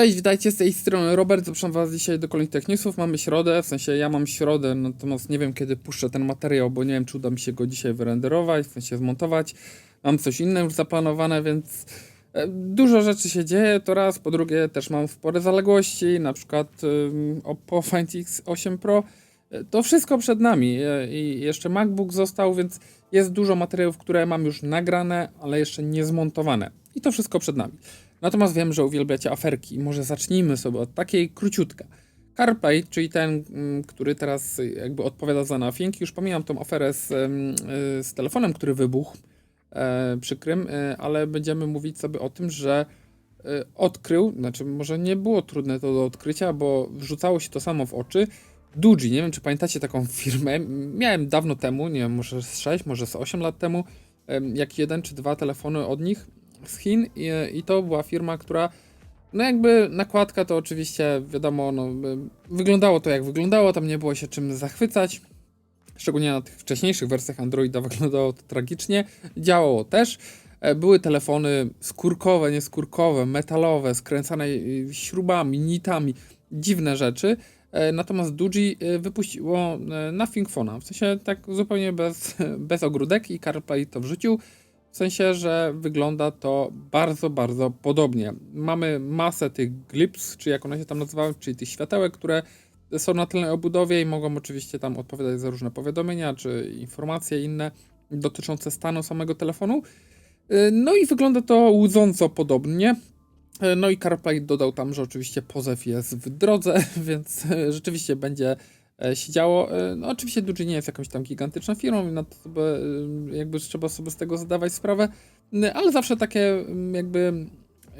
Cześć, witajcie z tej strony Robert, zapraszam was dzisiaj do kolejnych Tech Newsów. Mamy środę, w sensie ja mam środę, natomiast nie wiem kiedy puszczę ten materiał, bo nie wiem czy uda mi się go dzisiaj wyrenderować, w sensie zmontować. Mam coś innego już zaplanowane, więc e, dużo rzeczy się dzieje, to raz. Po drugie też mam spore zaległości, na przykład ym, Oppo Find X8 Pro. E, To wszystko przed nami e, i jeszcze MacBook został, więc jest dużo materiałów, które mam już nagrane, ale jeszcze nie zmontowane. I to wszystko przed nami. Natomiast wiem, że uwielbiacie aferki może zacznijmy sobie od takiej króciutka. CarPlay, czyli ten, mm, który teraz jakby odpowiada za nothing. Już pomijam tą aferę z, em, y, z telefonem, który wybuchł e, przykrym, e, ale będziemy mówić sobie o tym, że e, odkrył, znaczy może nie było trudne to do odkrycia, bo wrzucało się to samo w oczy. Duji, nie wiem czy pamiętacie taką firmę, miałem dawno temu, nie wiem, może z 6, może z 8 lat temu, em, jak jeden czy dwa telefony od nich z Chin i, i to była firma, która no jakby nakładka to oczywiście wiadomo, no, wyglądało to jak wyglądało, tam nie było się czym zachwycać. Szczególnie na tych wcześniejszych wersjach Androida wyglądało to tragicznie. Działało też. E, Były telefony skórkowe, nieskórkowe, metalowe, skręcane śrubami, nitami, dziwne rzeczy. E, Natomiast Duji y, wypuściło e, Nothing Phone'a, w sensie tak zupełnie bez, bez ogródek i CarPlay to wrzucił. W sensie, że wygląda to bardzo, bardzo podobnie. Mamy masę tych glips, czy jak one się tam nazywają, czyli tych światełek, które są na tylnej obudowie i mogą oczywiście tam odpowiadać za różne powiadomienia, czy informacje inne dotyczące stanu samego telefonu. Yy, No i wygląda to łudząco podobnie. Yy, No i CarPlay dodał tam, że oczywiście pozew jest w drodze, więc rzeczywiście będzie się działo. E, No oczywiście Duji nie jest jakąś tam gigantyczną firmą na to sobie, e, jakby trzeba sobie z tego zdawać sprawę, ale zawsze takie mm, jakby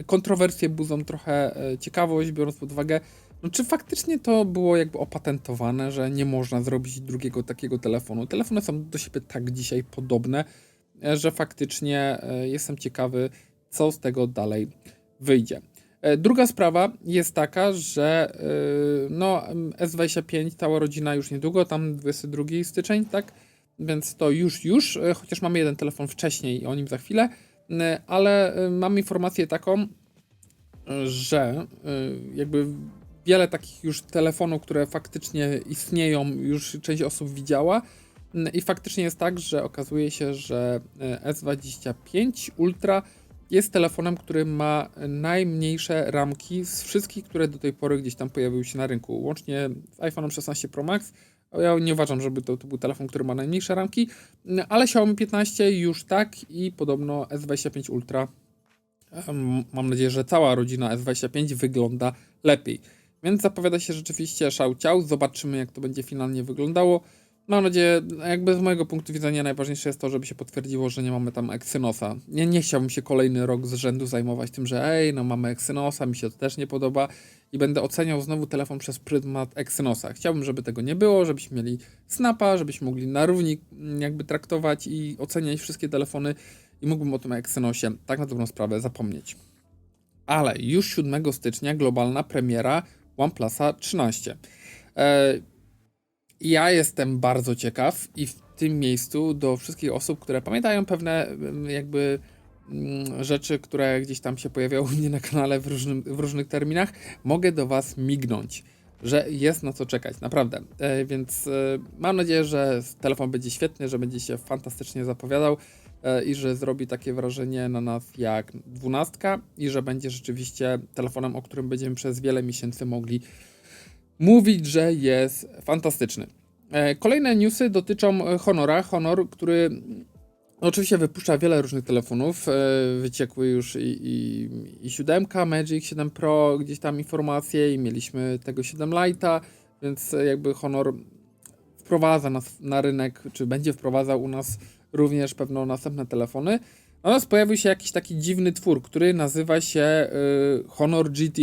kontrowersje budzą trochę e, ciekawość, biorąc pod uwagę, no czy faktycznie to było jakby opatentowane, że nie można zrobić drugiego takiego telefonu. Telefony są do siebie tak dzisiaj podobne, e, że faktycznie e, jestem ciekawy, co z tego dalej wyjdzie. E, Druga sprawa jest taka, że yy, no, em, S25, cała rodzina już niedługo, tam 22 styczeń, tak? Więc to już, już, e, chociaż mamy jeden telefon wcześniej i o nim za chwilę, ale e, mam informację taką, e, że e, jakby wiele takich już telefonów, które faktycznie istnieją, już część osób widziała. I faktycznie jest tak, że okazuje się, że e, S25 Ultra jest telefonem, który ma najmniejsze ramki z wszystkich, które do tej pory gdzieś tam pojawiły się na rynku. Łącznie z iPhone'em 16 Pro Max. Ja nie uważam, żeby to, to był telefon, który ma najmniejsze ramki, ale Xiaomi 15 już tak i podobno S25 Ultra. Mam nadzieję, że cała rodzina S25 wygląda lepiej. Więc zapowiada się rzeczywiście szał ciał. Zobaczymy, jak to będzie finalnie wyglądało. Mam nadzieję, jakby z mojego punktu widzenia najważniejsze jest to, żeby się potwierdziło, że nie mamy tam Exynosa. Nie, nie chciałbym się kolejny rok z rzędu zajmować tym, że ej, no mamy Exynosa, mi się to też nie podoba i będę oceniał znowu telefon przez pryzmat Exynosa. Chciałbym, żeby tego nie było, żebyśmy mieli Snapa, żebyśmy mogli na równi mm, jakby traktować i oceniać wszystkie telefony i mógłbym o tym Exynosie tak na dobrą sprawę zapomnieć. Ale już 7 stycznia globalna premiera OnePlusa 13. E, ja jestem bardzo ciekaw i w tym miejscu do wszystkich osób, które pamiętają pewne em, jakby mm, rzeczy, które gdzieś tam się pojawiały u mnie na kanale w, różnym, w różnych terminach, mogę do Was mignąć, że jest na co czekać, naprawdę. E, więc e, mam nadzieję, że telefon będzie świetny, że będzie się fantastycznie zapowiadał e, i że zrobi takie wrażenie na nas jak dwunastka i że będzie rzeczywiście telefonem, o którym będziemy przez wiele miesięcy mogli mówić, że jest fantastyczny. E, Kolejne newsy dotyczą Honora. Honor, który oczywiście wypuszcza wiele różnych telefonów. e, Wyciekły już i, i, i 7, Magic 7 Pro, gdzieś tam informacje i mieliśmy tego 7 Lite'a, więc jakby Honor wprowadza nas na rynek, czy będzie wprowadzał u nas również pewno następne telefony. Natomiast pojawił się jakiś taki dziwny twór, który nazywa się y, Honor GT.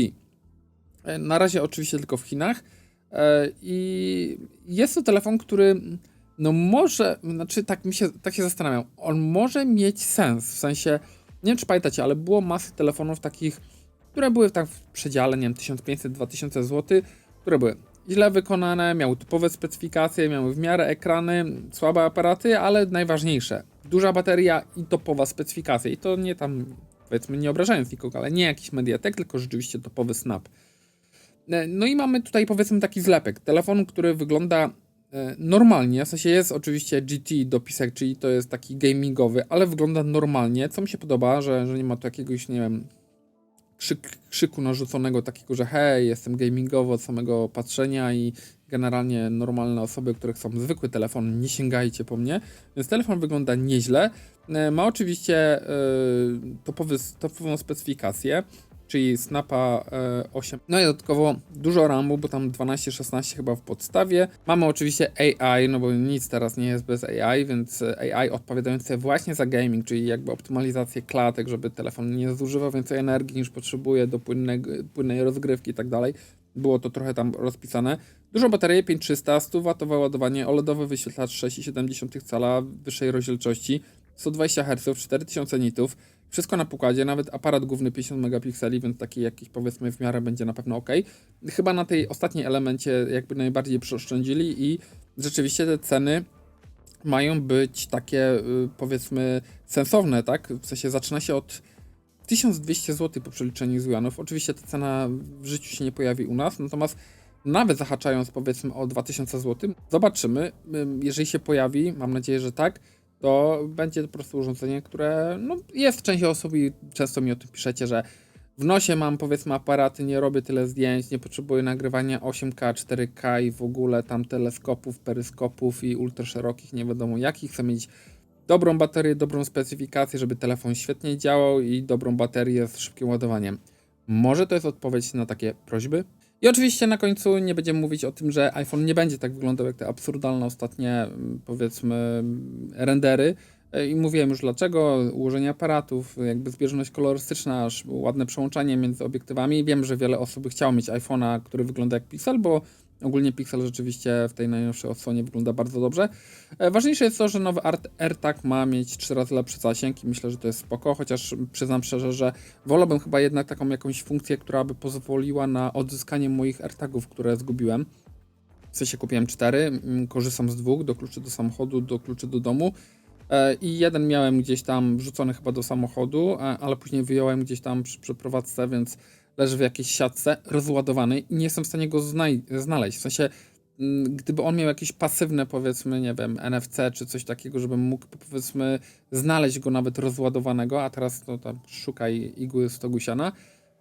E, Na razie oczywiście tylko w Chinach. E, I jest to telefon, który no może, znaczy tak mi się, tak się zastanawiam, on może mieć sens, w sensie, nie wiem czy pamiętacie, ale było masy telefonów takich, które były tak w przedziale, nie wiem, 1500-2000 zł, które były źle wykonane, miały typowe specyfikacje, miały w miarę ekrany, słabe aparaty, ale najważniejsze, duża bateria i topowa specyfikacja. I to nie tam powiedzmy nie obrażając nikogo, ale nie jakiś Mediatek, tylko rzeczywiście topowy Snap. E, No i mamy tutaj powiedzmy taki zlepek. Telefon, który wygląda e, normalnie, w sensie jest oczywiście GT dopisek, czyli to jest taki gamingowy, ale wygląda normalnie, co mi się podoba, że, że nie ma tu jakiegoś, nie wiem, krzyk, krzyku narzuconego takiego, że hej, jestem gamingowo od samego patrzenia i generalnie normalne osoby, które chcą zwykły telefon, nie sięgajcie po mnie. Więc telefon wygląda nieźle. E, Ma oczywiście e, topowy, topową specyfikację, czyli Snapa e, 8. No i dodatkowo dużo RAMu, bo tam 12-16 chyba w podstawie. Mamy oczywiście AI, no bo nic teraz nie jest bez AI, więc AI odpowiadające właśnie za gaming, czyli jakby optymalizację klatek, żeby telefon nie zużywał więcej energii niż potrzebuje do płynnego, płynnej rozgrywki i tak dalej. Było to trochę tam rozpisane. Dużo baterii 5300, 100W ładowanie, OLEDowy wyświetlacz 6,7 cala wyższej rozdzielczości, 120 Hz, 4000 nitów, wszystko na pokładzie, nawet aparat główny 50 megapikseli, więc taki jakiś powiedzmy w miarę będzie na pewno ok. Chyba na tej ostatniej elemencie jakby najbardziej przeoszczędzili i rzeczywiście te ceny mają być takie y, powiedzmy sensowne, tak? W sensie zaczyna się od 1200 zł po przeliczeniu z juanów. Oczywiście ta cena w życiu się nie pojawi u nas, natomiast nawet zahaczając powiedzmy o 2000 zł, zobaczymy, Ym, jeżeli się pojawi, mam nadzieję, że tak, to będzie po prostu urządzenie, które no, jest w części osób i często mi o tym piszecie, że w nosie mam powiedzmy aparaty, nie robię tyle zdjęć, nie potrzebuję nagrywania 8K, 4K i w ogóle tam teleskopów, peryskopów i ultraszerokich, nie wiadomo jakich. Chcę mieć dobrą baterię, dobrą specyfikację, żeby telefon świetnie działał i dobrą baterię z szybkim ładowaniem. Może to jest odpowiedź na takie prośby? I oczywiście na końcu nie będziemy mówić o tym, że iPhone nie będzie tak wyglądał jak te absurdalne ostatnie, mm, powiedzmy, rendery. E, I mówiłem już dlaczego, ułożenie aparatów, jakby zbieżność kolorystyczna, aż ładne przełączanie między obiektywami. Wiem, że wiele osób chciało mieć iPhone'a, który wygląda jak Pixel, bo ogólnie Pixel rzeczywiście w tej najnowszej odsłonie wygląda bardzo dobrze. E, Ważniejsze jest to, że nowy AirTag ma mieć 4 razy lepszy zasięg i myślę, że to jest spoko, chociaż przyznam szczerze, że wolałbym chyba jednak taką jakąś funkcję, która by pozwoliła na odzyskanie moich AirTagów, które zgubiłem. W sensie kupiłem cztery, mm, korzystam z dwóch, do kluczy do samochodu, do kluczy do domu. E, I jeden miałem gdzieś tam wrzucony chyba do samochodu, e, ale później wyjąłem gdzieś tam przy przeprowadzce, więc leży w jakiejś siatce rozładowany i nie jestem w stanie go znaleźć. W sensie, mm, gdyby on miał jakieś pasywne, powiedzmy, nie wiem, NFC czy coś takiego, żebym mógł, powiedzmy, znaleźć go nawet rozładowanego, a teraz to tam szukaj igły stogusiana.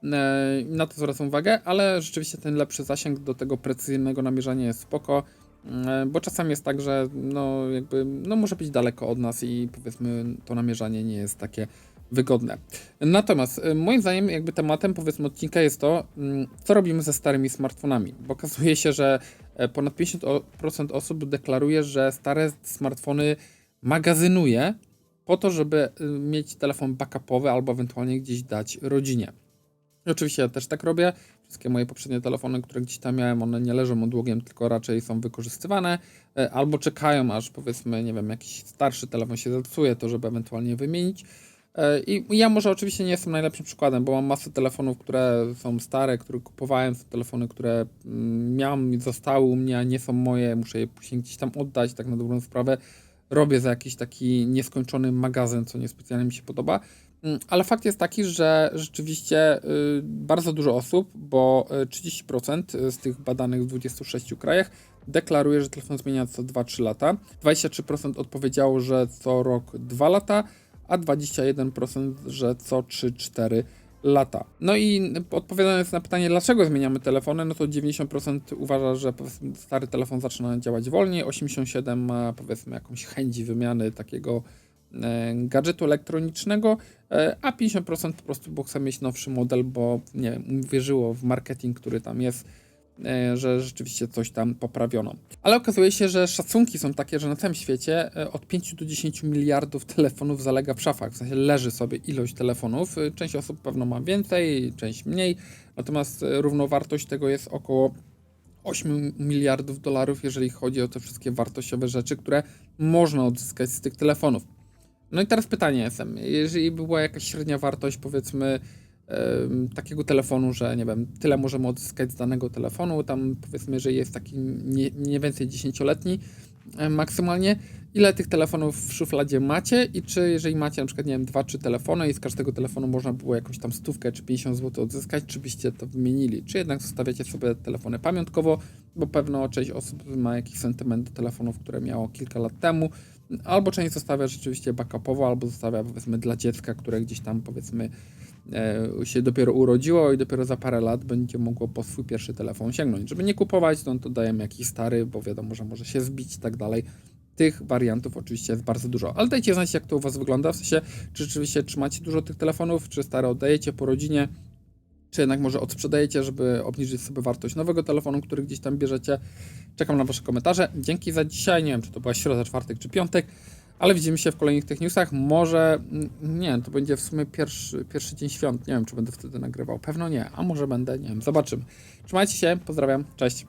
E, Na to zwracam uwagę, ale rzeczywiście ten lepszy zasięg do tego precyzyjnego namierzania jest spoko. E, Bo czasami jest tak, że no jakby no może być daleko od nas i powiedzmy to namierzanie nie jest takie wygodne. Natomiast e, moim zdaniem jakby tematem powiedzmy odcinka jest to, mm, co robimy ze starymi smartfonami, bo okazuje się, że e, ponad 50% osób deklaruje, że stare smartfony magazynuje po to, żeby y, mieć telefon backupowy albo ewentualnie gdzieś dać rodzinie. Oczywiście ja też tak robię. Wszystkie moje poprzednie telefony, które gdzieś tam miałem, one nie leżą odłogiem, tylko raczej są wykorzystywane, e, albo czekają, aż powiedzmy, nie wiem, jakiś starszy telefon się zepsuje, to żeby ewentualnie wymienić. E, I ja może oczywiście nie jestem najlepszym przykładem, bo mam masę telefonów, które są stare, które kupowałem, są telefony, które mm, miałem zostały u mnie, a nie są moje, muszę je później gdzieś tam oddać, tak na dobrą sprawę. Robię za jakiś taki nieskończony magazyn, co niespecjalnie mi się podoba. Mm, Ale fakt jest taki, że rzeczywiście y, bardzo dużo osób, bo y, 30% z tych badanych w 26 krajach deklaruje, że telefon zmienia co 2-3 lata. 23% odpowiedziało, że co rok 2 lata, a 21%, że co 3-4 lata. No i odpowiadając na pytanie, dlaczego zmieniamy telefony, no to 90% uważa, że stary telefon zaczyna działać wolniej, 87% ma powiedzmy jakąś chęć wymiany takiego e, gadżetu elektronicznego, e, a 50% po prostu bo chce mieć nowszy model, bo nie wiem, wierzyło w marketing, który tam jest, że rzeczywiście coś tam poprawiono. Ale okazuje się, że szacunki są takie, że na całym świecie e, od 5 do 10 miliardów telefonów zalega w szafach, w sensie leży sobie ilość telefonów. E, Część osób pewno ma więcej, część mniej, natomiast e, równowartość tego jest około 8 miliardów dolarów, jeżeli chodzi o te wszystkie wartościowe rzeczy, które można odzyskać z tych telefonów. No i teraz pytanie jest, jeżeli by była jakaś średnia wartość, powiedzmy, takiego telefonu, że nie wiem, tyle możemy odzyskać z danego telefonu, tam powiedzmy, że jest taki nie, nie więcej 10-letni, e, maksymalnie. Ile tych telefonów w szufladzie macie i czy jeżeli macie na przykład, nie wiem, dwa, trzy telefony i z każdego telefonu można było jakąś tam stówkę czy 50 zł odzyskać, czy byście to wymienili, czy jednak zostawiacie sobie telefony pamiątkowo, bo pewno część osób ma jakiś sentyment do telefonów, które miało kilka lat temu, albo część zostawia rzeczywiście backupowo, albo zostawia powiedzmy dla dziecka, które gdzieś tam powiedzmy się dopiero urodziło i dopiero za parę lat będzie mogło po swój pierwszy telefon sięgnąć. Żeby nie kupować, no to dajemy jakiś stary, bo wiadomo, że może się zbić i tak dalej. Tych wariantów oczywiście jest bardzo dużo, ale dajcie znać, jak to u Was wygląda, w sensie, czy rzeczywiście trzymacie dużo tych telefonów, czy stare oddajecie po rodzinie, czy jednak może odsprzedajecie, żeby obniżyć sobie wartość nowego telefonu, który gdzieś tam bierzecie. Czekam na Wasze komentarze. Dzięki za dzisiaj. Nie wiem, czy to była środa, czwartek czy piątek, ale widzimy się w kolejnych tych newsach. Może, mm, nie, to będzie w sumie pierwszy, pierwszy dzień świąt. Nie wiem, czy będę wtedy nagrywał. Pewno nie, a może będę, nie wiem, zobaczymy. Trzymajcie się, pozdrawiam, cześć.